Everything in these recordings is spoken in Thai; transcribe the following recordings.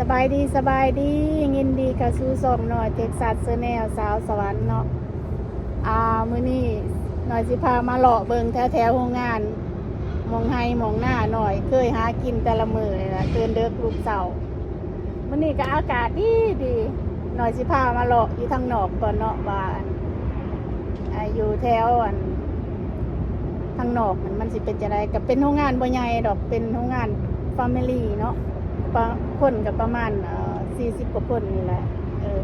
สบายดีสบายดียินดีกับซูส่งหน่อยเท็กซัสเซอร์แนลสาวสวรรค์เนาะอ่ามื้อนี้หน่อยสิพามาเลาะเบิงแถวแถวโรงงานมองไฮมองหน้าหน่อยเคยหากินแต่ละมือเลยละเกินเด็กลูกเสามื้อนี้ก็อากาศดีดีหน่อยสิพามาเลาะอยู่ทางนอกก่อนเนาะว่านอายู่แถวอันทางนอกมันมันสิเป็นจะไดกับเป็นโรงงานบ่ใหญ่ดอกเป็นโรงงานฟาร์มิลี่เนาะ ประคนกับประมาณสี่สิบกว่าคนนี่แหละเออ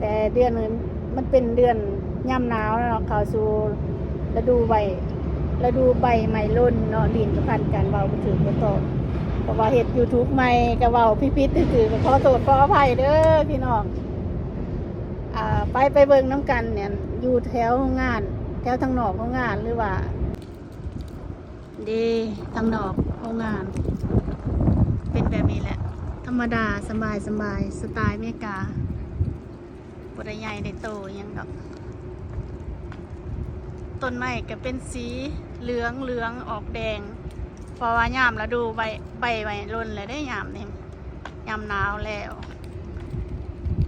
แต่เดือนนี้มันเป็นเดือนย่ำหนาวเนาะเข้าสู่ฤดูใบฤดูใบใหม่ร่นเนาะดินกับพันกันเว้าบ่ถือบ่ตกเพราะว่าเฮ็ด YouTube ใหม่ก็เว้าพิดๆถือก็ขอโทษขออภัยเด้อพี่น้องอ่าไปไปเบิ่งน้ำกันเนี่ยอยู่แถวงงาน แถวทางนอกโรงงานหรือว่าดีทางนอกโรงงาน แบบนี้แหละ ธรรมดาสบายสบายสไตล์เมกาบไดใหญ่ในโตยังดอกต้นไม้ก็เป็นสีเหลืองเหลืองออกแดง เพราะว่ายามแล้วดูใบใบใบร่นเลยได้ยามนี่ยามหนาวแล้ว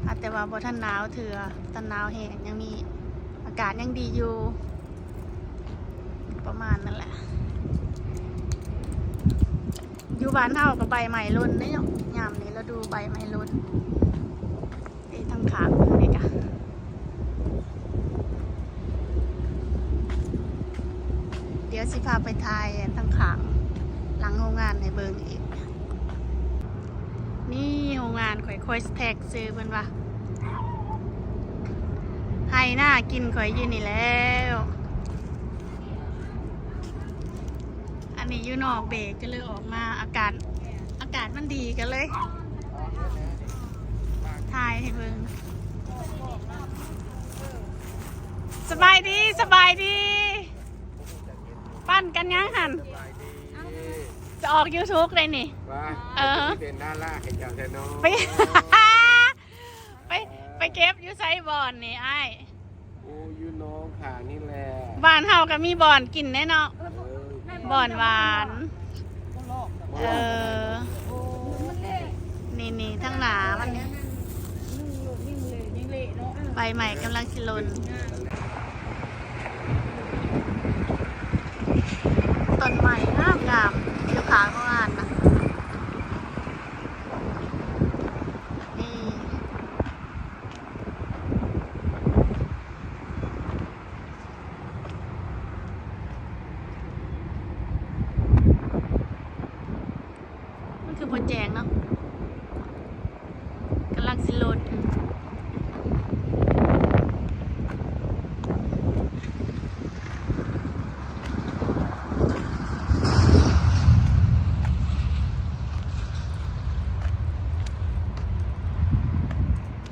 อาจแต่ว่าบ่ท่านหนาวเถื่อท่านหนาวแห้งยังมีอากาศยังดีอยู่ ประมาณนั่นแหละ อยู่บ้านเฮากับใบไม้ล้นนี่เนาะยามนี้เราดูใบไม้ล้นนี่ทางขางนี่กะเดี๋ยวสิพาไปทายทางขางหลังโรงงานในเบิงอีก นี่โรงงานข่อยค่อยแท็กซื้อเพิ่นว่าให้หน้ากินข่อยยืนนี่แล้ว นนี้อยู่นอกเบรกก็เลยออกมาอากาศอากาศมันดีกันเลยถ่ายให้เบิ่งสบายดีสบายดี ปั้นกันยังหันจะออก YouTube เลยนี่ ว่าเออ เป็นดาราให้เจ้าแท้น้องไป ไปไปเก็บอยู่ไซบอนนี่ไอ้ายโอ้ยูน้องขานี่แหละบ้านเฮาก็มีบอนกินแน่เนาะเออ บอนหวาน เออ นี่นี่ทั้งหนามันนี่ใบใหม่กำลังสิหลนต้นใหม่งามงามอยู่ขางโรงงานนะนี่ มันคือบนแจงเนาะกำลังสิโหลด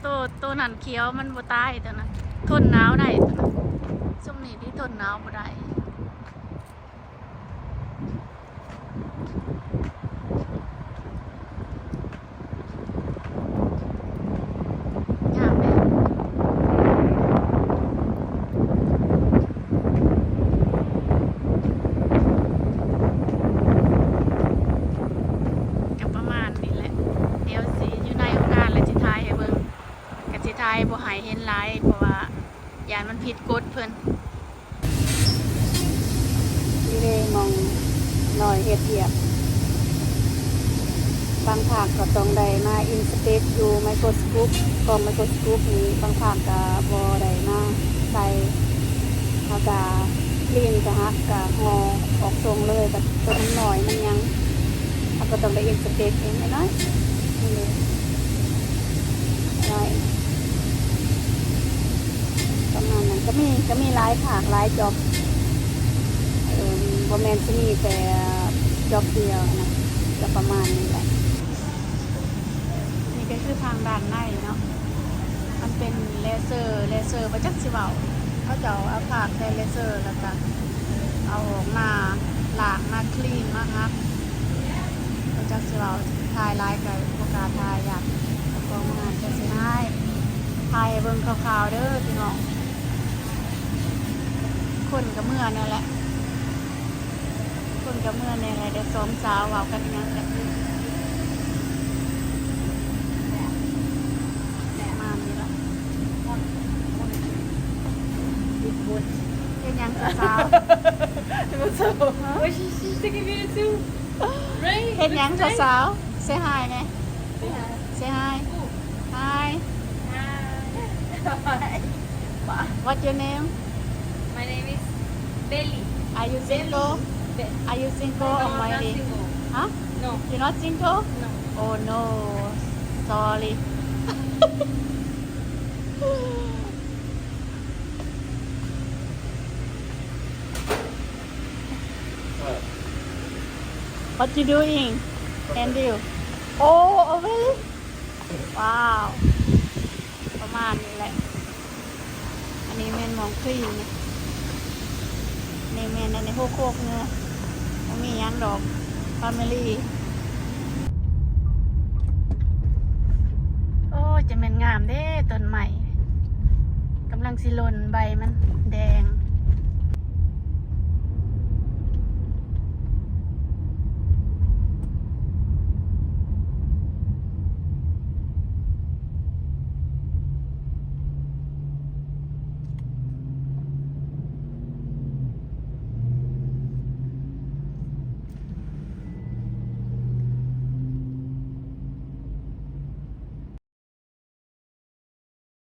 ตัวตัวนันเขียวมันบ่ตายตัวนั้นทนหนาวได้ตัวนั้นช่วงนี้ที่ทนหนาวบ่ได้ งามเลยก็ประมาณนี้แหละ เดี๋ยวสิอยู่ในโรงงานแล้วสิทายให้เบิ่งก็สิทายบ่ให้เห็นหลายเพราะว่านมันผิดกฎเพิ่นนี่เลยมองหน่อยเฮ็ดเหียบบางภาคก็ต้องได้มาอินสเปกอยู่ไมโครสโคปกล้องไมโครสโคปนี้บางภาคก็บ่ได้มาใส่เขาก็คลีนก็ฮักก็งอออกทรงเลยแบบตัวมันหน่อยมันยังเขาก็ต้องได้อินสเปกเองน้อยนี่เลยน้อยประมาณนั้น ก็มีก็มีหลายภาคหลายจ็อบเออบ่แมนสิมีแต่จ็อบเดียวนะก็ประมาณนี้แหละนี่ก็คือทางด้านในเนาะมันเป็นเลเซอร์เลเซอร์ประจักษ์สิเบาเขาจะเอาผาดแทนเลเซอร์แล้วก็เอาออกมาหลางมาคลีนมาครับประจักษ์สิเบาทายลายกับโอกาสทายอยากกองงานจะสิให้ทายเบิ่งคร่าวๆเด้อพี่น้อง คนกับเมื่อนั่นแหละ คนกับเมื่อนั่นแหละเดี๋ยวสองสาวเอากันยังกันมามีละดิบุญเฮ็นยังสาวเป็นสาวโอ้ยชิชิจะกินวิซูเป็นยังสาวเซฮายไงเซฮาย Hi. Hi. What's your name? My name is Belly. Are you single Be- Are you single no, or I'm not married single. Huh No, You're not single no. Oh no Sorry What you doing Andrew Oh oh really ว้าว ประมาณนี้แหละ อันนี้เมนมองคลีนนะ นี่เมนอันนี้โคกโคกเนื้อมันมียังดอกฟามิลี่โอ้จะเป็นงามเด้ต้นใหม่กำลังสิลนใบมันแดง